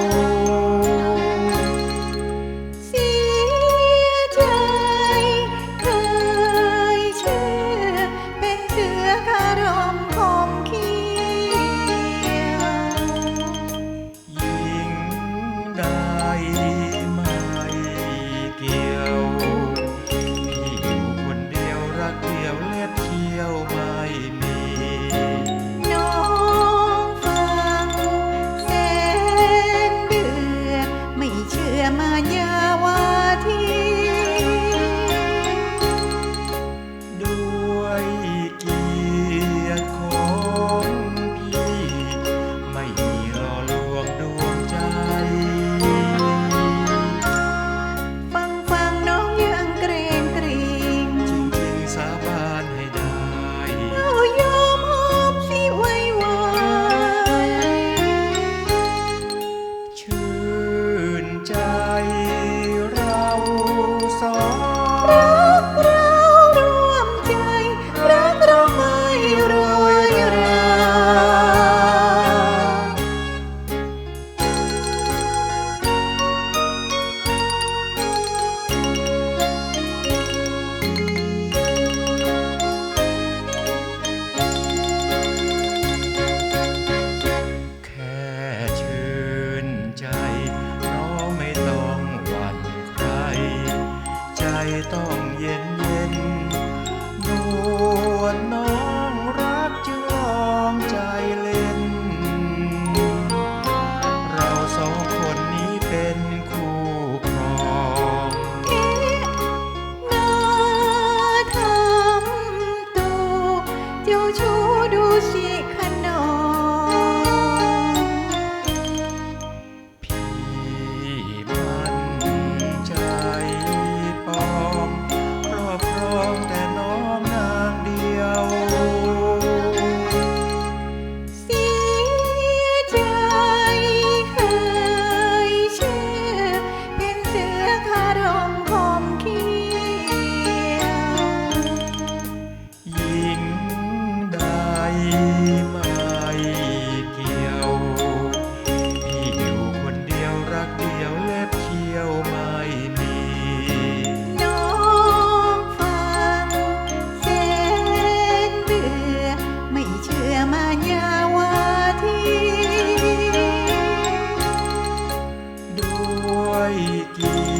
Lord. Maya ต้องเย็นเย็นนวลน้องรักจึงลองใจเล่น เราสองคนนี้เป็นคู่ครองน่าทำตัวเจ้าชู้ดูสิค Thank you.